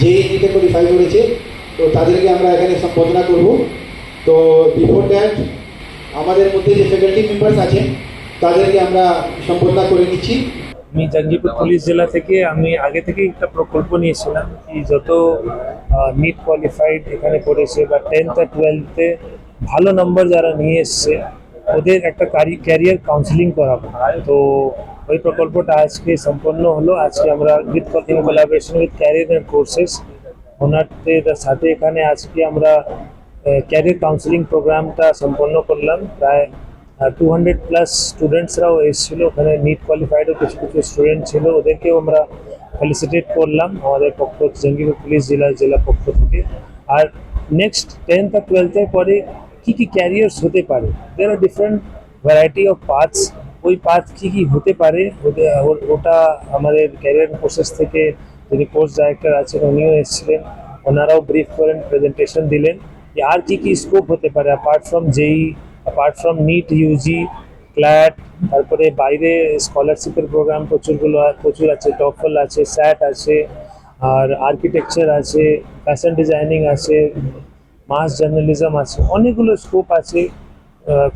যে নিটে কোয়ালিফাই করেছে, তো তাদেরকে আমরা এখানে সম্বোধনা করব। তো বিফোর দ্যাট আমাদের মধ্যে যে ফ্যাকাল্টি মেম্বার্স আছেন, তাদেরকে আমরা সম্বোধনা করে নিচ্ছি। আমি জাঙ্গিপুর পুলিশ জেলা থেকে আমি আগে থেকেই একটা প্রকল্প নিয়েছিলাম কি যত নিট কোয়ালিফাইড এখানে পড়েছে বা টেন্থ আর টুয়েলথে ভালো নম্বর যারা নিয়ে এসছে, ওদের একটা ক্যারিয়ার কাউন্সিলিং করাবো। তো ওই প্রকল্পটা আজকে সম্পন্ন হলো। আজকে আমরা with in collaboration with career and courses ওনারদের সাথে এখানে আজকে আমরা ক্যারিয়ার কাউন্সিলিং প্রোগ্রামটা সম্পন্ন করলাম। প্রায় টু হান্ড্রেড প্লাস স্টুডেন্টসরাও এসেছিল। ওখানে নিট কোয়ালিফাইডও কিছু কিছু স্টুডেন্ট ছিল। ওদেরকেও আমরা ফেলিসিটেট করলাম আমাদের পক্ষ জঙ্গিপুর পুলিশ জেলা জেলা পক্ষ থেকে। আর নেক্সট টেন্থ আর টুয়েলথের পরে কী কী ক্যারিয়ার্স হতে পারে? দের আর ডিফারেন্ট ভ্যারাইটি অফ পাথস ওই পাথ কী কী হতে পারে? ওটা আমাদের ক্যারিয়ার প্রসেস থেকে যিনি কোর্স ডাইরেক্টর আছেন, উনিও এসেছিলেন। ওনারাও ব্রিফ করেন প্রেজেন্টেশন দিলেন যে আর কি কি স্কোপ হতে পারে। Apart from JEE apart from NEET UG CLAT তারপরে বাইরে স্কলারশিপের প্রোগ্রাম প্রচুরগুলো প্রচুর আছে। টফল আছে স্যাট আছে, আর আর্কিটেকচার আছে ফ্যাশন ডিজাইনিং আছে মাস জার্নালিজম আছে, অনেকগুলো স্কোপ আছে।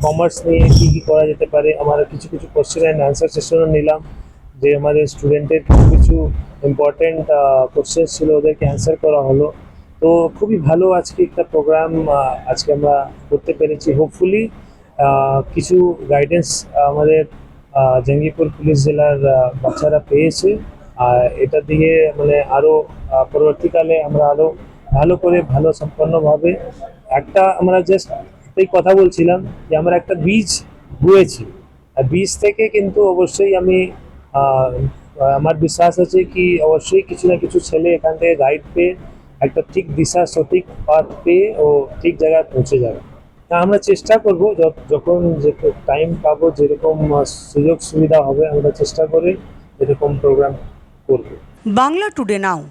কমার্স নিয়ে কী কী করা যেতে পারে, আমরা কিছু কিছু কোশ্চেন অ্যান্ড আনসার সেশনও নিলাম, যে আমাদের স্টুডেন্টের কিছু কিছু ইম্পর্টেন্ট কোশ্চেন ছিল ওদেরকে অ্যান্সার করা হলো। তো খুবই ভালো আজকে একটা প্রোগ্রাম আজকে আমরা করতে পেরেছি। হোপফুলি কিছু গাইডেন্স আমাদের জঙ্গিপুর পুলিশ জেলার বাচ্চারা পেয়েছে। আর এটা দিয়ে মানে আরও পরবর্তীকালে আমরা আরও ভালো করে, ভালো সম্পন্নভাবে একটা আমরা জাস্ট এই কথা বলছিলাম যে আমার একটা বীজ বুয়েছি আর বীজ থেকে কিন্তু অবশ্যই আমি আমার বিশ্বাস আছে কি অবশ্যই কিছু না কিছু ছেলে এখান থেকে গাইড পেয়ে একটা ঠিক দিশা, সঠিক পাথ পেয়ে ও ঠিক জায়গায় পৌঁছে যাবে। তা আমরা চেষ্টা করব যখন যে টাইম পাবো, যেরকম সুযোগ সুবিধা হবে, আমরা চেষ্টা করে এরকম প্রোগ্রাম করব। বাংলা টুডে নাও